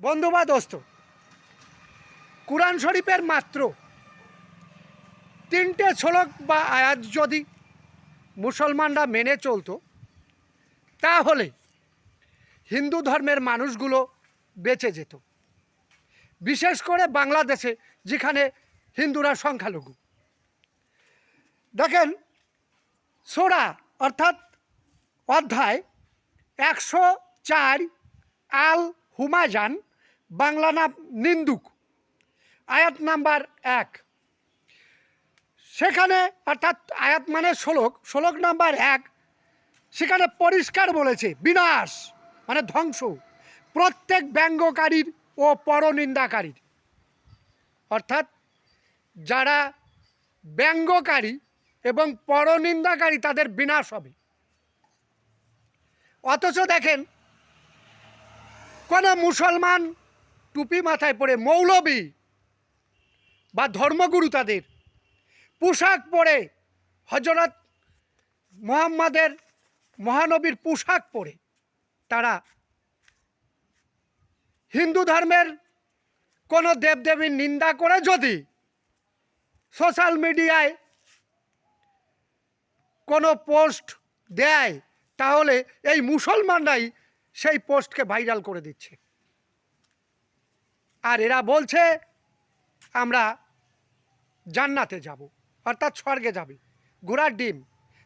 বন্ধু বা দোস্ত, কোরআন শরীফের মাত্র তিনটে ছলক বা আয়াত যদি মুসলমানরা মেনে চলতো, তাহলে হিন্দু ধর্মের মানুষগুলো বেঁচে যেত। বিশেষ করে বাংলাদেশে, যেখানে হিন্দুরা সংখ্যালঘু। দেখেন, সোরা অর্থাৎ অধ্যায় একশো চার আল হুমাজান বাংলা নাম নিন্দুক। আয়াত নাম্বার এক। সেখানে, অর্থাৎ আয়াত মানে শ্লোক শ্লোক নাম্বার এক, সেখানে পরিষ্কার বলেছে, বিনাশ মানে ধ্বংস, প্রত্যেক ব্যঙ্গকারীর ও পরনিন্দাকারীর। অর্থাৎ যারা ব্যঙ্গকারী এবং পরনিন্দাকারী, তাদের বিনাশ হবে। অথচ দেখেন, কোনো মুসলমান টুপি মাথায় পরে মৌলবী বা ধর্মগুরু তাদের। পোশাক পরে হজরত মোহাম্মদের মহানবীর পোশাক পরে তারা হিন্দু ধর্মের কোনো দেবদেবীর নিন্দা করে যদি সোশ্যাল মিডিয়ায় কোনো পোস্ট দেয়, তাহলে এই মুসলমানরাই সেই পোস্টকে ভাইরাল করে দিচ্ছে। আর এরা বলছে, আমরা জান্নাতে যাব, অর্থাৎ স্বর্গে যাবে। ঘোড়ার ডিম,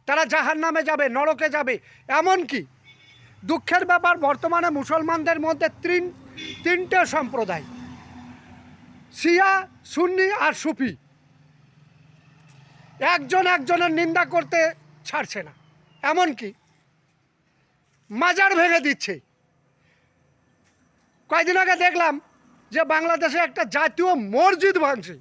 তারা জাহার নামে যাবে, নরকে যাবে। এমনকি দুঃখের ব্যাপার, বর্তমানে মুসলমানদের মধ্যে তিন, তিনটে সম্প্রদায়, শিয়া, সুন্নি আর সুফি। একজন একজনের নিন্দা করতে ছাড়ছে না। এমনকি মাজার ভেঙে দিচ্ছে। কয়দিন আগে দেখলাম যে বাংলাদেশে একটা জাতীয় মসজিদ ভাঙছে।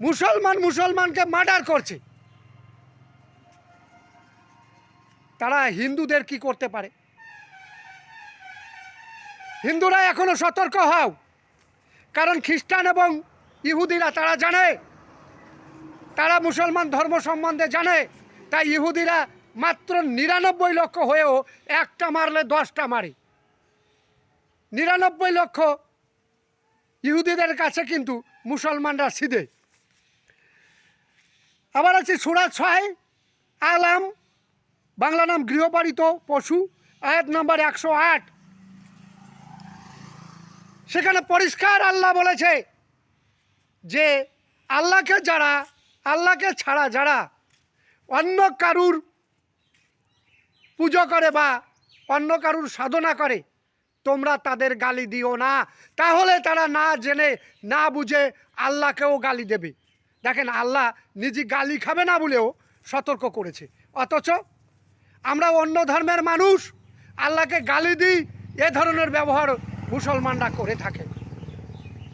মুসলমান মুসলমানকে মার্ডার করছে। তারা হিন্দুদের কি করতে পারে? হিন্দুরা এখনও সতর্ক হও। কারণ খ্রিস্টান এবং ইহুদিরা তারা জানে। তারা মুসলমান ধর্ম সম্বন্ধে জানে। তাই ইহুদিরা মাত্র নিরানব্বই লক্ষ হয়েও একটা মারলে দশটা মারে। নিরানব্বই লক্ষ ইহুদিদের কাছে কিন্তু মুসলমানরা সিধে। আবার আছে সুরাজ ছয় আলাম, বাংলা নাম গৃহপালিত পশু, আয়াত নাম্বার একশো আট। সেখানে পরিষ্কার আল্লাহ বলেছে যে, আল্লাহকে যারা, আল্লাহকে ছাড়া যারা অন্য কারুর পুজো করে বা অন্য কারুর সাধনা করে তোমরা তাদের গালি দিও না। তাহলে তারা না জেনে, না বুঝে আল্লাহকেও গালি দেবে। দেখেন, আল্লাহ নিজে গালি খাবে না বলেও সতর্ক করেছে। অথচ আমরা অন্য ধর্মের মানুষ, আল্লাহকে গালি দিই, এ ধরনের ব্যবহার মুসলমানরা করে থাকে।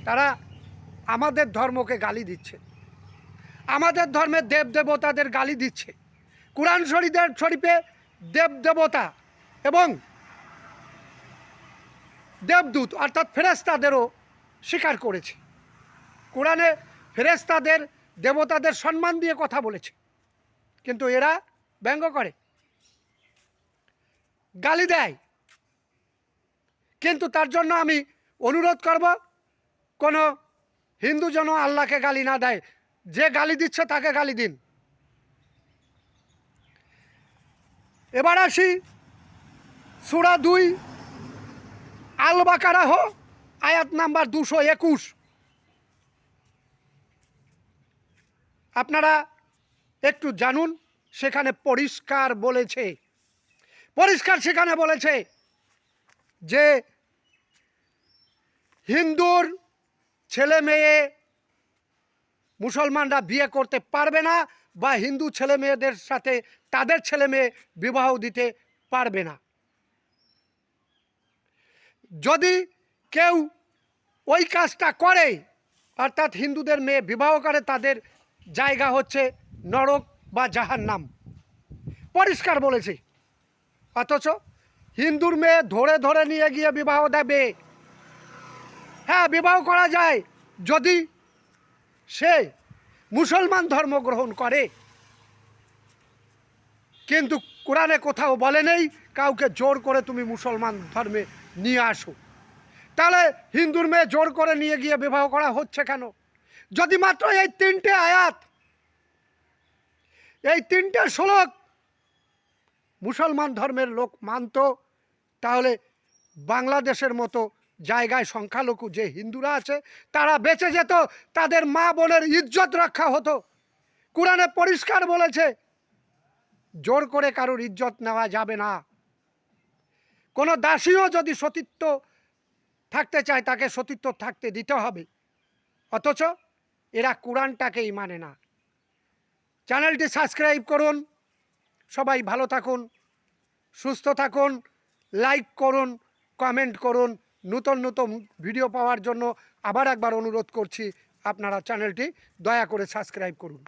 তারা আমাদের ধর্মকে গালি দিচ্ছে। আমাদের ধর্মের দেব দেবতাদের গালি দিচ্ছে। কোরআন শরীফের শরীফে দেব দেবতা এবং দেবদূত, অর্থাৎ ফেরেস্তাদেরও স্বীকার করেছে। কোরআনে ফেরেস্তাদের দেবতাদের সম্মান দিয়ে কথা বলেছে। কিন্তু এরা ব্যঙ্গ করে। গালি দেয়। কিন্তু তার জন্য আমি অনুরোধ করব, কোনো হিন্দু যেন আল্লাহকে গালি না দেয়। যে গালি দিচ্ছে তাকে গালি দিন। এবার আসি সুরা দুই আল বাকারাহ আয়াত নাম্বার দুশো একুশ। আপনারা একটু জানুন, সেখানে পরিষ্কার বলেছে। পরিষ্কার সেখানে বলেছে যে হিন্দুর ছেলে মেয়ে মুসলমানরা বিয়ে করতে পারবে না বা হিন্দু ছেলে মেয়েদের সাথে তাদের ছেলে মেয়ে বিবাহ দিতে পারবে না। যদি কেউ ওই কাজটা করে, অর্থাৎ হিন্দুদের মেয়ে বিবাহ করে, তাদের জায়গা হচ্ছে নরক বা জাহার নাম পরিষ্কার বলেছে। অথচ হিন্দুর মেয়ে ধরে ধরে নিয়ে গিয়ে বিবাহ দেবে। হ্যাঁ বিবাহ করা যায় যদি সে মুসলমান ধর্ম গ্রহণ করে। কিন্তু কোরআনে কোথাও বলে নেই, কাউকে জোর করে তুমি মুসলমান ধর্মে নিয়ে আসো। তাহলে হিন্দুর মেয়ে জোর করে নিয়ে গিয়ে বিবাহ করা হচ্ছে কেন? যদি মাত্র এই তিনটে আয়াত, এই তিনটে শ্লোক মুসলমান ধর্মের লোক মানত, তাহলে বাংলাদেশের মতো জায়গায় সংখ্যালঘু যে হিন্দুরা আছে, তারা বেঁচে যেত, তাদের মা বোনের ইজ্জত রক্ষা হতো। কোরআনে পরিষ্কার বলেছে জোর করে কারোর ইজ্জত নেওয়া যাবে না। কোনো দাসীও যদি সতীত্ব থাকতে চায়, তাকে সতীত্ব থাকতে দিতে হবে। অথচ এরা কোরআনটাকেই মানে না। চ্যানেলটি সাবস্ক্রাইব করুন। সবাই ভালো থাকুন, সুস্থ থাকুন, লাইক করুন, কমেন্ট করুন। নতুন নতুন ভিডিও পাওয়ার জন্য আবার একবার অনুরোধ করছি, আপনারা চ্যানেলটি দয়া করে সাবস্ক্রাইব করুন।